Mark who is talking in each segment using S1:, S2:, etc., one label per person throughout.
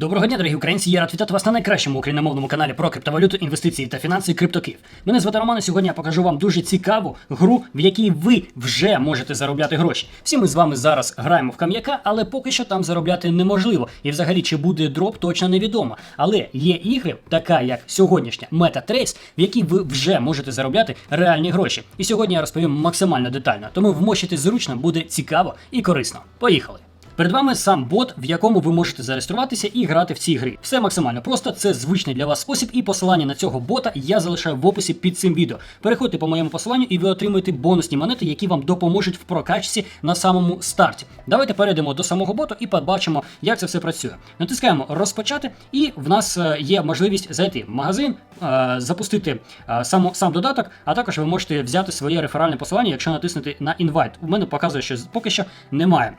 S1: Доброго дня, дорогі українці! Я рад вітати вас на найкращому україномовному каналі про криптовалюту, інвестиції та фінанси CryptoKiv. Мене звати Роман, і сьогодні я покажу вам дуже цікаву гру, в якій ви вже можете заробляти гроші. Всі ми з вами зараз граємо в кам'яка, але поки що там заробляти неможливо. І взагалі, чи буде дроп, точно невідомо. Але є ігри, така як сьогоднішня MetaTrace, в якій ви вже можете заробляти реальні гроші. І сьогодні я розповім максимально детально. Тому вмощитись зручно, буде цікаво і корисно. Поїхали! Перед вами сам бот, в якому ви можете зареєструватися і грати в цій грі. Все максимально просто, це звичний для вас спосіб, і посилання на цього бота я залишаю в описі під цим відео. Переходьте по моєму посиланню, і ви отримуєте бонусні монети, які вам допоможуть в прокачці на самому старті. Давайте перейдемо до самого боту і побачимо, як це все працює. Натискаємо розпочати, і в нас е, є можливість зайти в магазин, е, запустити е, сам, сам додаток, а також ви можете взяти своє реферальне посилання, якщо натиснути на інвайт. У мене показує, що поки що немає.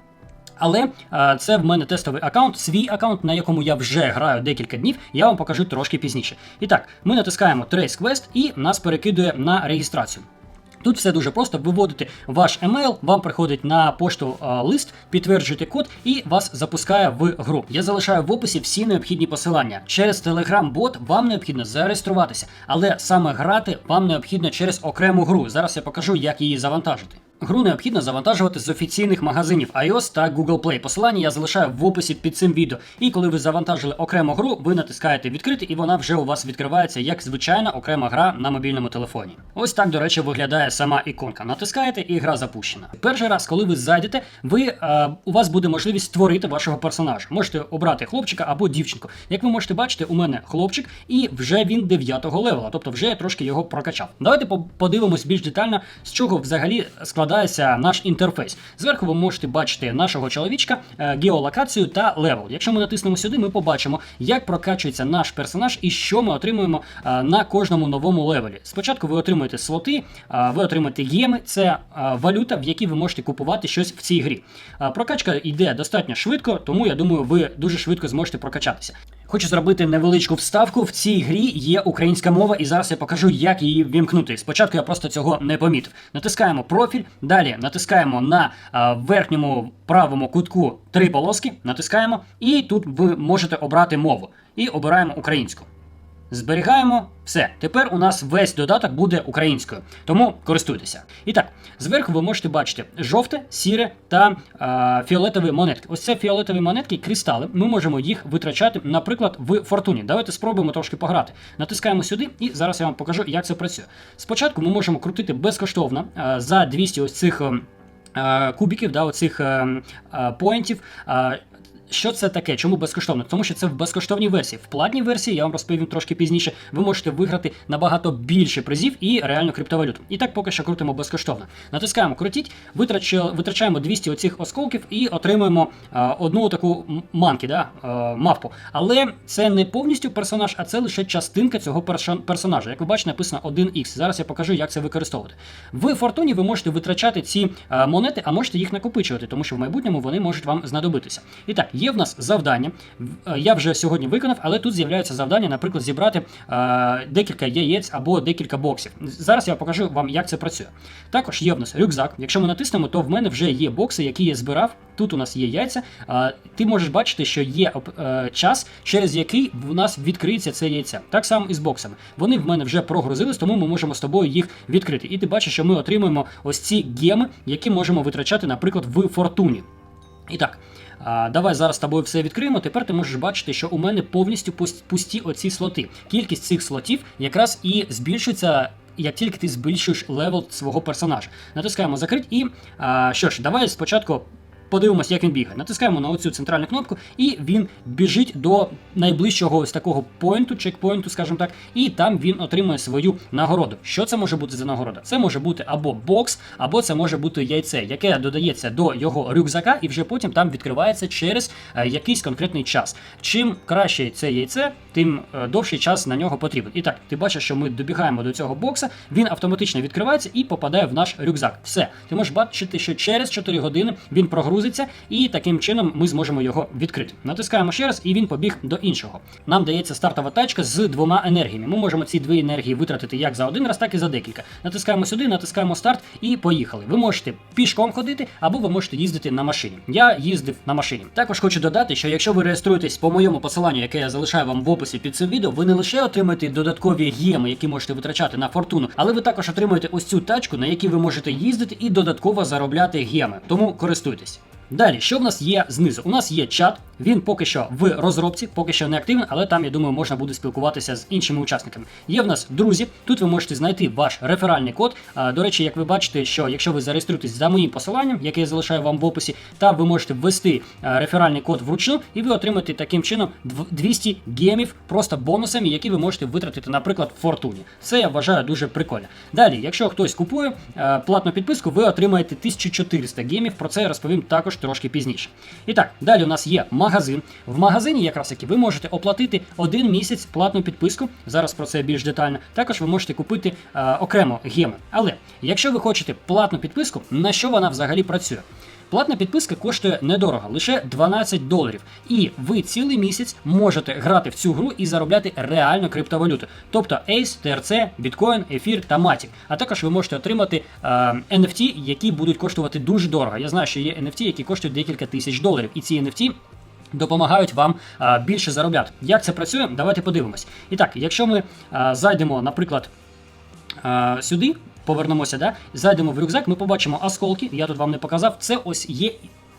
S1: Але е, це в мене тестовий аккаунт, свій аккаунт, на якому я вже граю декілька днів. Я вам покажу трошки пізніше. І так, ми натискаємо Trace Quest і нас перекидує на реєстрацію. Тут все дуже просто. Виводите ваш емейл, вам приходить на пошту е, лист, підтверджуєте код і вас запускає в гру. Я залишаю в описі всі необхідні посилання. Через Telegram-бот вам необхідно зареєструватися, але саме грати вам необхідно через окрему гру. Зараз я покажу, як її завантажити. Гру необхідно завантажувати з офіційних магазинів iOS та Google Play. Посилання я залишаю в описі під цим відео. І коли ви завантажили окрему гру, ви натискаєте відкрити, і вона вже у вас відкривається як звичайна окрема гра на мобільному телефоні. Ось так, до речі, виглядає сама іконка. Натискаєте і гра запущена. Перший раз, коли ви зайдете, ви е, у вас буде можливість створити вашого персонажа. Можете обрати хлопчика або дівчинку. Як ви можете бачити, у мене хлопчик, і вже він 9-го левела, тобто вже я трошки його прокачав. Давайте подивимось більш детально, з чого взагалі складається наш інтерфейс. Зверху ви можете бачити нашого чоловічка, е, геолокацію та левел. Якщо ми натиснемо сюди, ми побачимо, як прокачується наш персонаж і що ми отримуємо е, на кожному новому левелі. Спочатку ви отримуєте слоти, е, ви отримаєте єми, це валюта, в якій ви можете купувати щось в цій грі. Прокачка йде достатньо швидко, тому я думаю, ви дуже швидко зможете прокачатися. Хочу зробити невеличку вставку. В цій грі є українська мова, і зараз я покажу, як її вімкнути. Спочатку я просто цього не помітив. Натискаємо профіль, далі натискаємо на верхньому правому кутку три полоски, натискаємо, і тут ви можете обрати мову. І обираємо українську. Зберігаємо все. Тепер у нас весь додаток буде українською, тому користуйтеся. І так, зверху ви можете бачити жовте, сіре та е, фіолетові монетки. Ось це фіолетові монетки, кристали. Ми можемо їх витрачати, наприклад, в фортуні. Давайте спробуємо трошки пограти. Натискаємо сюди, і зараз я вам покажу, як це працює. Спочатку ми можемо крутити безкоштовно е, за 200 ось цих. е, е, Кубіків, да, оцих е, е, поінтів. Що це таке? Чому безкоштовно? Тому що це в безкоштовній версії. В платній версії, я вам розповім трошки пізніше, ви можете виграти набагато більше призів і реальну криптовалюту. І так поки що крутимо безкоштовно. Натискаємо крутіть, витрача- витрачаємо 200 оцих осколків і отримуємо е, одну таку манки, да, е, мавпу. Але це не повністю персонаж, а це лише частинка цього персонажа. Як ви бачите, написано 1x. Зараз я покажу, як це використовувати. В фортуні ви можете витрачати ці е, монети, а можете їх накопичувати, тому що в майбутньому вони можуть вам знадобитися. І так, є в нас завдання. Е, Я вже сьогодні виконав, але тут з'являється завдання, наприклад, зібрати е, декілька яєць або декілька боксів. Зараз я покажу вам, як це працює. Також є в нас рюкзак. Якщо ми натиснемо, то в мене вже є бокси, які я збирав. Тут у нас є яйця. Е, ти можеш бачити, що є е, час, через який в нас відкриється це яйця. Так само і з боксами. Вони в мене вже прогрузились, тому ми можемо з тобою їх відкрити. І ти бачиш, що ми отримуємо ось ці геми, які можемо витрачати, наприклад, в фортуні. І так, а, давай зараз з тобою все відкриємо. Тепер ти можеш бачити, що у мене повністю пусті оці слоти. Кількість цих слотів якраз і збільшується. Як тільки ти збільшуєш левел свого персонажа. Натискаємо закрить і а, що ж, давай спочатку подивимося, як він бігає. Натискаємо на оцю центральну кнопку, і він біжить до найближчого ось такого поінту, чекпоінту, скажімо так, і там він отримує свою нагороду. Що це може бути за нагорода? Це може бути або бокс, або це може бути яйце, яке додається до його рюкзака, і вже потім там відкривається через е, якийсь конкретний час. Чим краще це яйце, тим е, довший час на нього потрібен. І так, ти бачиш, що ми добігаємо до цього бокса, він автоматично відкривається і попадає в наш рюкзак. Все, ти можеш бачити, що через 4 години він прогрузиться, і таким чином ми зможемо його відкрити. Натискаємо ще раз, і він побіг до іншого. Нам дається стартова тачка з двома енергіями. Ми можемо ці дві енергії витратити як за один раз, так і за декілька. Натискаємо сюди, натискаємо старт і поїхали. Ви можете пішком ходити, або ви можете їздити на машині. Я їздив на машині. Також хочу додати, що якщо ви реєструєтесь по моєму посиланню, яке я залишаю вам в описі під цим відео, ви не лише отримаєте додаткові геми, які можете витрачати на фортуну, але ви також отримуєте ось цю тачку, на якій ви можете їздити і додатково заробляти геми. Тому користуйтесь. Далі, що в нас є знизу? У нас є чат. Він поки що в розробці, поки що не активний, але там, я думаю, можна буде спілкуватися з іншими учасниками. Є в нас друзі. Тут ви можете знайти ваш реферальний код. До речі, як ви бачите, що якщо ви зареєструєтесь за моїм посиланням, яке я залишаю вам в описі, та ви можете ввести реферальний код вручну, і ви отримаєте таким чином дв- 200 гемів просто бонусами, які ви можете витратити, наприклад, в фортуні. Це я вважаю дуже прикольно. Далі, якщо хтось купує платну підписку, ви отримаєте 1400 гемів. Про це я розповім також трошки пізніше. І так, далі у нас є магазин. В магазині, якраз таки, ви можете оплатити один місяць платну підписку. Зараз про це більш детально. Також ви можете купити е, окремо геми. Але якщо ви хочете платну підписку, на що вона взагалі працює? Платна підписка коштує недорого, лише 12 доларів. І ви цілий місяць можете грати в цю гру і заробляти реально криптовалюту. Тобто Ace, TRC, Bitcoin, Ефір та Matic. А також ви можете отримати е, NFT, які будуть коштувати дуже дорого. Я знаю, що є NFT, які коштують декілька тисяч доларів. І ці NFT допомагають вам а, більше заробляти. Як це працює? Давайте подивимось. І так, якщо ми а, зайдемо, наприклад, а, сюди, повернемося, да? зайдемо в рюкзак, ми побачимо осколки. Я тут вам не показав. Це ось є.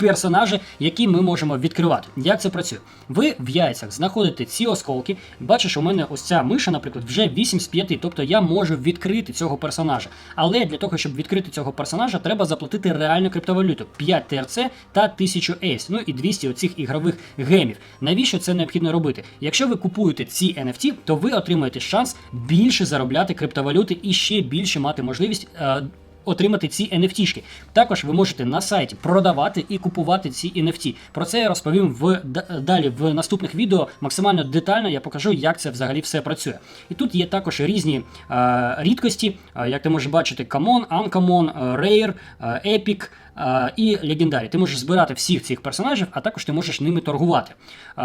S1: Персонажі, які ми можемо відкривати. Як це працює? Ви в яйцях знаходите ці осколки. Бачиш, у мене ось ця миша, наприклад, вже 8 з 5, тобто я можу відкрити цього персонажа. Але для того, щоб відкрити цього персонажа, треба заплатити реальну криптовалюту 5 ТРЦ та 1000 ейс, ну і 200 оцих ігрових гемів. Навіщо це необхідно робити? Якщо ви купуєте ці NFT, то ви отримаєте шанс більше заробляти криптовалюти і ще більше мати можливість. Отримати ці NFT-шки. Також ви можете на сайті продавати і купувати ці NFT. Про це я розповім в далі в наступних відео. Максимально детально я покажу, як це взагалі все працює. І тут є також різні е, рідкості, як ти можеш бачити, Common, Uncommon, е, Rare, е, І легендарі. Ти можеш збирати всіх цих персонажів, а також ти можеш ними торгувати.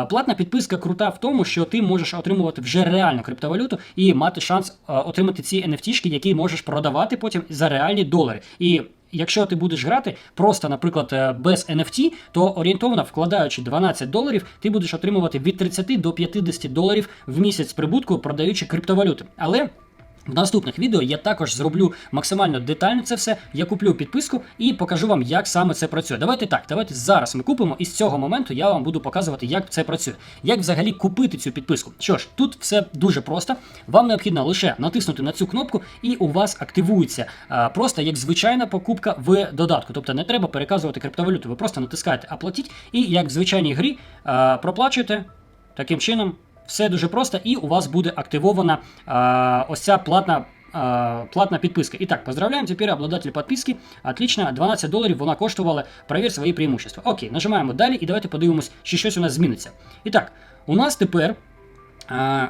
S1: Платна підписка крута в тому, що ти можеш отримувати вже реальну криптовалюту і мати шанс е, отримати ці NFT-шки, які можеш продавати потім за реальні долари. І Якщо ти будеш грати просто, наприклад, е, без NFT, то орієнтовно вкладаючи 12 доларів, ти будеш отримувати від 30 до 50 доларів в місяць прибутку, продаючи криптовалюти. Але в наступних відео я також зроблю максимально детально це все. Я куплю підписку і покажу вам, як саме це працює. Давайте так, давайте зараз ми купимо, і з цього моменту я вам буду показувати, як це працює. Як взагалі купити цю підписку. Що ж, тут все дуже просто. Вам необхідно лише натиснути на цю кнопку, і у вас активується а, просто як звичайна покупка в додатку. Тобто не треба переказувати криптовалюту. Ви просто натискаєте оплатіть, і як в звичайній грі а, проплачуєте таким чином. Все дуже просто, і у вас буде активована а, ось ця платна. а, Платна підписка. І так, поздравляємо, тепер обладатель підписки. Отлично, 12 доларів вона коштувала. Провір свої преимущества. Окей, нажимаємо далі і давайте подивимось, чи щось у нас зміниться. І так, у нас тепер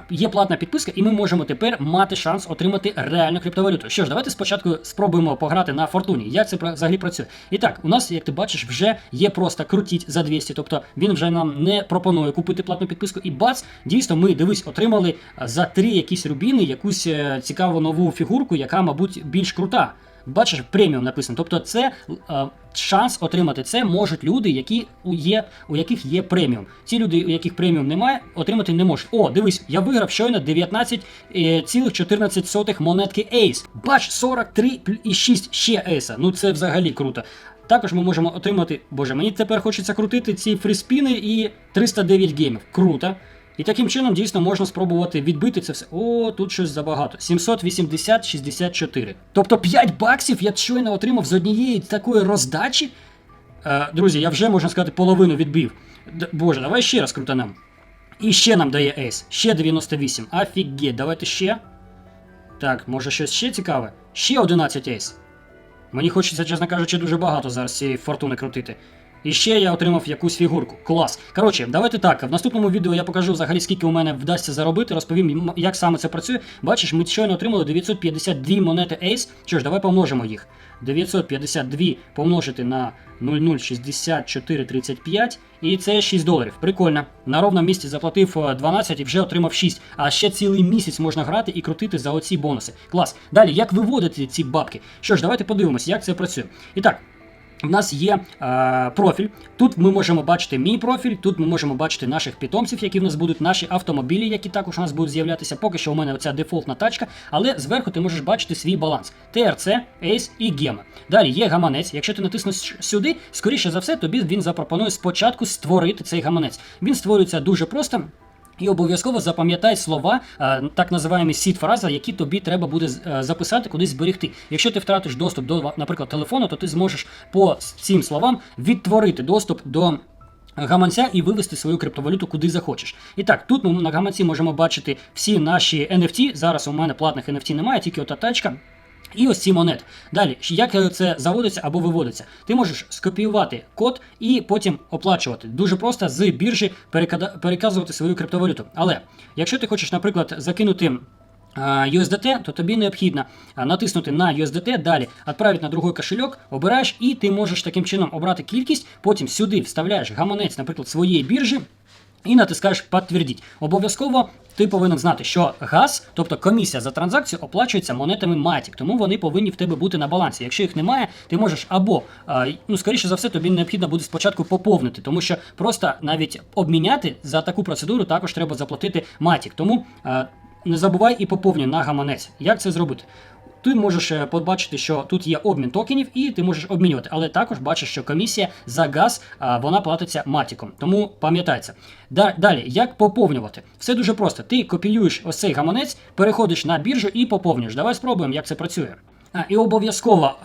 S1: є платна підписка, і ми можемо тепер мати шанс отримати реальну криптовалюту. Що ж, давайте спочатку спробуємо пограти на фортуні. Як це взагалі працює? І так, у нас, як ти бачиш, вже є просто крутіть за 200, тобто він вже нам не пропонує купити платну підписку. І бац, дійсно, ми дивись, отримали за три якісь рубіни якусь е, цікаву нову фігурку, яка, мабуть, більш крута. Бачиш, преміум написано. Тобто, це е, шанс отримати це можуть люди, які у є, у яких є преміум. Ці люди, у яких преміум немає, отримати не можуть. О, дивись, я виграв щойно 19,14 монетки Ace. Бач, 43,6 ще Ейса. Ну це взагалі круто. Також ми можемо отримати. Боже, мені тепер хочеться крутити ці фріспіни і 309 геймів. Круто. І таким чином дійсно можна спробувати відбити це все. О, тут щось забагато. 780-64. Тобто 5 баксів я щойно отримав з однієї такої роздачі. Е, друзі, я вже можна сказати половину відбив. Д- Боже, давай ще раз крутанем. І ще нам дає ейс. Ще 98. Офігеть, давайте ще. Так, може щось ще цікаве? Ще 11 ейс. Мені хочеться, чесно кажучи, дуже багато зараз цієї фортуни крутити. І ще я отримав якусь фігурку. Клас. Коротше, давайте так. В наступному відео я покажу взагалі, скільки у мене вдасться заробити. Розповім, як саме це працює. Бачиш, ми щойно отримали 952 монети Ace. Що ж, давай помножимо їх. 952 помножити на 0,06435, і це 6 доларів. Прикольно. На ровному місці заплатив е, 12 і вже отримав 6. А ще цілий місяць можна грати і крутити за оці бонуси. Клас. Далі, як виводити ці бабки? Що ж, давайте подивимося, як це працює. І так. В нас є е, профіль. Тут ми можемо бачити мій профіль, тут ми можемо бачити наших питомців, які в нас будуть, наші автомобілі, які також у нас будуть з'являтися. Поки що у мене оця дефолтна тачка, але зверху ти можеш бачити свій баланс: ТРЦ, Ace і Гема. Далі є гаманець. Якщо ти натиснеш сюди, скоріше за все, тобі він запропонує спочатку створити цей гаманець. Він створюється дуже просто. І обов'язково запам'ятай слова, е, так називаємо сіт фрази, які тобі треба буде е, записати, кудись зберегти. Якщо ти втратиш доступ до, наприклад, телефону, то ти зможеш по цим словам відтворити доступ до. Гаманця і вивести свою криптовалюту куди захочеш. І так, тут ми на гаманці можемо бачити всі наші NFT. Зараз у мене платних NFT немає, тільки ота тачка. І ось ці монети. Далі, як це заводиться або виводиться? Ти можеш скопіювати код і потім оплачувати. Дуже просто з біржі переказувати свою криптовалюту. Але якщо ти хочеш, наприклад, закинути. USDT, то тобі необхідно натиснути на USDT, далі відправити на другий кошельок, обираєш, і ти можеш таким чином обрати кількість, потім сюди вставляєш гаманець, наприклад, своєї біржі, і натискаєш «Підтвердіть». Обов'язково ти повинен знати, що газ, тобто комісія за транзакцію, оплачується монетами Matic, тому вони повинні в тебе бути на балансі. Якщо їх немає, ти можеш або, ну скоріше за все, тобі необхідно буде спочатку поповнити, тому що просто навіть обміняти за таку процедуру також треба заплатити Matic. Тому не забувай і поповнюй на гаманець. Як це зробити? Ти можеш е, побачити, що тут є обмін токенів, і ти можеш обмінювати, але також бачиш, що комісія за газ вона платиться матіком. Тому пам'ятається. Далі, як поповнювати? Все дуже просто. Ти копіюєш ось цей гаманець, переходиш на біржу і поповнюєш. Давай спробуємо, як це працює. І обов'язково.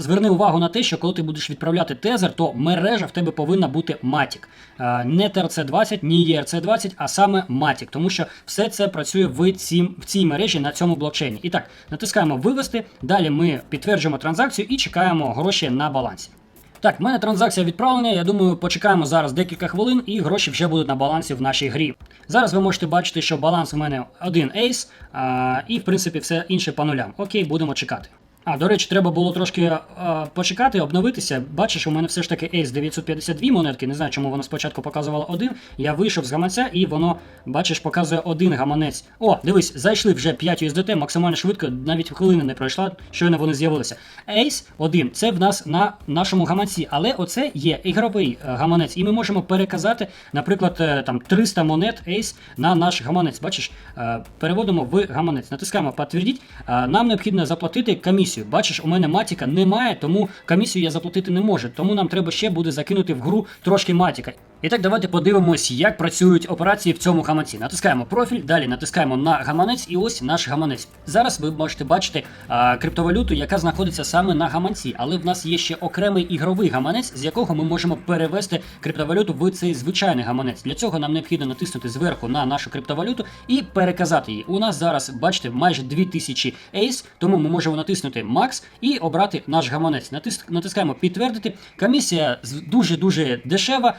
S1: Зверни увагу на те, що коли ти будеш відправляти тезер, то мережа в тебе повинна бути Matic. Е, Не TRC20, ні ERC20, а саме Matic, тому що все це працює в, цім, в цій мережі на цьому блокчейні. І так, натискаємо вивести. Далі ми підтверджуємо транзакцію і чекаємо гроші на балансі. Так, в мене транзакція відправлена. Я думаю, почекаємо зараз декілька хвилин, і гроші вже будуть на балансі в нашій грі. Зараз ви можете бачити, що баланс у мене один ейс, а, і в принципі все інше по нулям. Окей, будемо чекати. А, до речі, треба було трошки е, почекати, обновитися. Бачиш, у мене все ж таки Ace 952 монетки. Не знаю, чому воно спочатку показувало один. Я вийшов з гаманця і воно, бачиш, показує один гаманець. О, дивись, зайшли вже 5 USDT, максимально швидко, навіть хвилини не пройшла, щойно вони з'явилися. Ace 1 це в нас на нашому гаманці, але оце є ігровий е, гаманець, і ми можемо переказати, наприклад, е, там 300 монет Ace на наш гаманець. Бачиш, переводимо в гаманець. Натискаємо «Підтвердіть». Е, Нам необхідно заплатити комісію. Бачиш, у мене матіка немає, тому комісію я заплатити не можу. Тому нам треба ще буде закинути в гру трошки матіка. І так, давайте подивимось, як працюють операції в цьому гаманці. Натискаємо профіль, далі натискаємо на гаманець, і ось наш гаманець. Зараз ви можете бачити а, криптовалюту, яка знаходиться саме на гаманці, але в нас є ще окремий ігровий гаманець, з якого ми можемо перевести криптовалюту в цей звичайний гаманець. Для цього нам необхідно натиснути зверху на нашу криптовалюту і переказати її. У нас зараз, бачите, майже 2000 ейс, тому ми можемо натиснути Max і обрати наш гаманець. Натис... Натискаємо підтвердити. Комісія з- дуже-дуже дешева.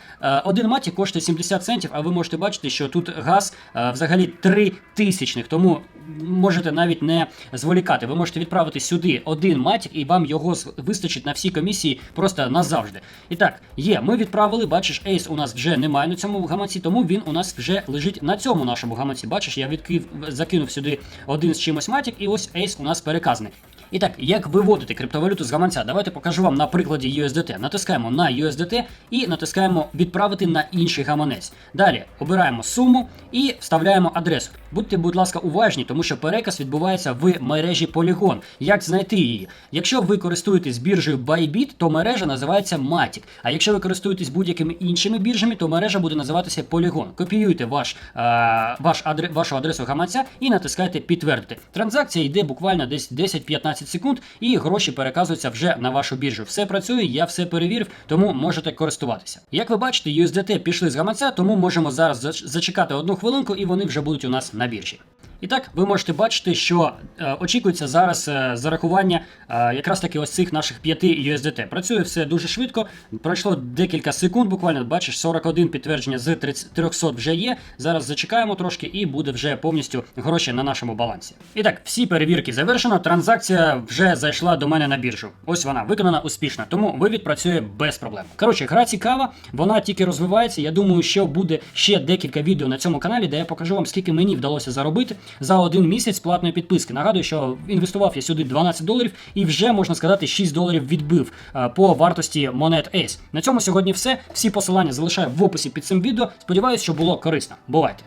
S1: Один маті коштує 70 центів, а ви можете бачити, що тут газ е, взагалі 3 тисячних, тому можете навіть не зволікати. Ви можете відправити сюди один матік, і вам його вистачить на всі комісії просто назавжди. І так, є, ми відправили, бачиш, ейс у нас вже немає на цьому гаманці, тому він у нас вже лежить на цьому нашому гаманці. Бачиш, я відкрив, закинув сюди один з чимось матік, і ось ейс у нас переказаний. І так, як виводити криптовалюту з гаманця? Давайте покажу вам на прикладі USDT. Натискаємо на USDT і натискаємо відправити на інший гаманець. Далі обираємо суму і вставляємо адресу. Будьте, будь ласка, уважні, тому що переказ відбувається в мережі Polygon. Як знайти її? Якщо ви користуєтесь біржею Bybit, то мережа називається Matic. А якщо ви користуєтесь будь-якими іншими біржами, то мережа буде називатися Polygon. Копіюйте ваш, е, ваш адре, вашу адресу гаманця і натискайте підтвердити. Транзакція йде буквально десь 10-15 секунд, і гроші переказуються вже на вашу біржу. Все працює, я все перевірив, тому можете користуватися. Як ви бачите, USDT пішли з гаманця, тому можемо зараз зачекати одну хвилинку, і вони вже будуть у нас на біржі. І так, ви можете бачити, що е, очікується зараз е, зарахування е, якраз таки ось цих наших 5 USDT. Працює все дуже швидко. Пройшло декілька секунд, буквально бачиш, 41 підтвердження з 30 300 вже є. Зараз зачекаємо трошки і буде вже повністю гроші на нашому балансі. І так, всі перевірки завершено. Транзакція вже зайшла до мене на біржу. Ось вона виконана успішно, тому вивід працює без проблем. Коротше, гра цікава, вона тільки розвивається. Я думаю, що буде ще декілька відео на цьому каналі, де я покажу вам, скільки мені вдалося заробити за один місяць платної підписки. Нагадую, що інвестував я сюди 12 доларів і вже можна сказати 6 доларів відбив е, по вартості монет Ace. На цьому сьогодні все. Всі посилання залишаю в описі під цим відео. Сподіваюсь, що було корисно. Бувайте!